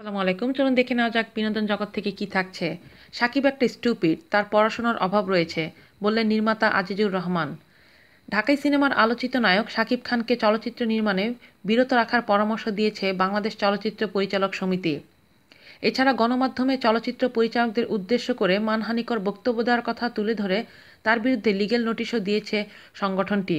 আসসালামু আলাইকুম। চলুন দেখে নেওয়া যাক বিনোদন জগৎ থেকে কি থাকছে। সাকিব একটা স্টুপিড তার পড়াশোনার অভাব রয়েছে, বললেন নির্মাতা আজিজুর রহমান। ঢাকাই সিনেমার আলোচিত নায়ক সাকিব খানকে চলচ্চিত্র নির্মাণে বিরত রাখার পরামর্শ দিয়েছে বাংলাদেশ চলচ্চিত্র পরিচালক সমিতি। এছাড়া গণমাধ্যমে চলচ্চিত্র পরিচালকদের উদ্দেশ্য করে মানহানিকর বক্তব্য দেওয়ার কথা তুলে ধরে তার বিরুদ্ধে লিগেল নোটিশও দিয়েছে সংগঠনটি।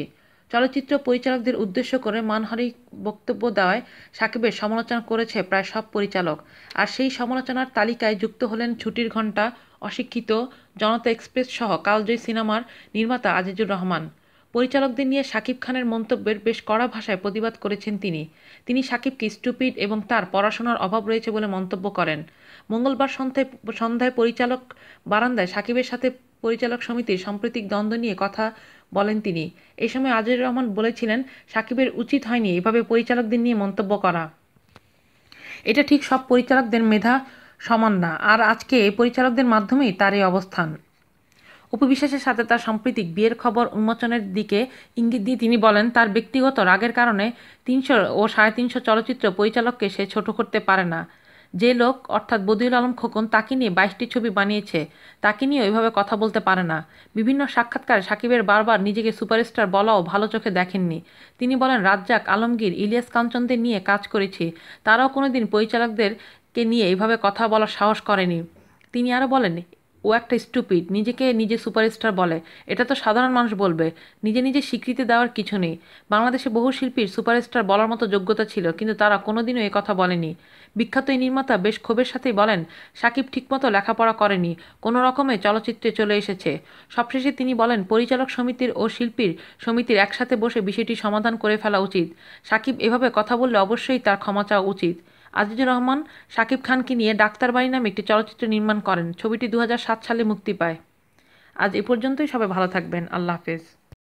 চলচ্চিত্র পরিচালকদের উদ্দেশ্য করে মানহানি বক্তব্য দেওয়ায় সাকিবের সমালোচনা করেছে প্রায় সব পরিচালক। আর সেই সমালোচনার তালিকায় যুক্ত হলেন ছুটির ঘণ্টা, অশিক্ষিত, জনতা এক্সপ্রেস সহ কালজয়ী সিনেমার নির্মাতা আজিজুর রহমান। পরিচালকদের নিয়ে শাকিব খানের মন্তব্যের বেশ কড়া ভাষায় প্রতিবাদ করেছেন তিনি। তিনি শাকিবকে স্টুপিড এবং তার পড়াশোনার অভাব রয়েছে বলে মন্তব্য করেন। মঙ্গলবার সন্ধ্যায় সন্ধ্যায় পরিচালক বারান্দায় সাকিবের সাথে পরিচালক সমিতির সাম্প্রতিক দ্বন্দ্ব নিয়ে কথা বলেন তিনি। এই সময় আজিজুর রহমান বলেছিলেন, সাকিবের উচিত হয়নি এভাবে পরিচালকদের নিয়ে মন্তব্য করা। এটা ঠিক সব পরিচালকদের মেধা সমান না, আর আজকে এই পরিচালকদের মাধ্যমেই তার এই অবস্থান। উপবিশ্বাসের সাথে তার সাম্প্রতিক বিয়ের খবর উন্মোচনের দিকে ইঙ্গিত দিয়ে তিনি বলেন, তার ব্যক্তিগত রাগের কারণে তিনশো ও সাড়ে তিনশো চলচ্চিত্র পরিচালককে সে ছোট করতে পারে না। যে লোক, অর্থাৎ বদিউল আলম খোকন, তাকে নিয়ে বাইশটি ছবি বানিয়েছে, তাকে নিয়ে ওইভাবে কথা বলতে পারে না। বিভিন্ন সাক্ষাৎকারে সাকিবের বারবার নিজেকে সুপারস্টার বলাও ভালো চোখে দেখেননি। তিনি বলেন, রাজ্জাক, আলমগীর, ইলিয়াস কাঞ্চনদের নিয়ে কাজ করেছি। তারাও কোনোদিন পরিচালকদেরকে নিয়ে এইভাবে কথা বলার সাহস করেনি। তিনি আরও বলেন ও একটা স্টুপিড নিজেকে নিজে সুপারস্টার বলে। এটা তো সাধারণ মানুষ বলবে। নিজে নিজে স্বীকৃতি দেওয়ার কিছু নেই। বাংলাদেশে বহু শিল্পীর সুপারস্টার বলার মতো যোগ্যতা ছিল, কিন্তু তারা কোনোদিনও এ কথা বলেনি। বিখ্যাত এই নির্মাতা বেশ ক্ষোভের সাথেই বলেন, সাকিব ঠিকমতো লেখাপড়া করেনি, কোনো রকমে চলচ্চিত্রে চলে এসেছে। সবশেষে তিনি বলেন, পরিচালক সমিতির ও শিল্পীর সমিতির একসাথে বসে বিষয়টি সমাধান করে ফেলা উচিত। সাকিব এভাবে কথা বললে অবশ্যই তার ক্ষমা চাওয়া উচিত। আজিজুর রহমান শাকিব খানকে নিয়ে ডাক্তার বাড়ি নামে একটি চলচ্চিত্র নির্মাণ করেন। ছবিটি দু হাজার সাত সালে মুক্তি পায়। আজ এ পর্যন্তই। সবাই ভালো থাকবেন। আল্লাহ হাফেজ।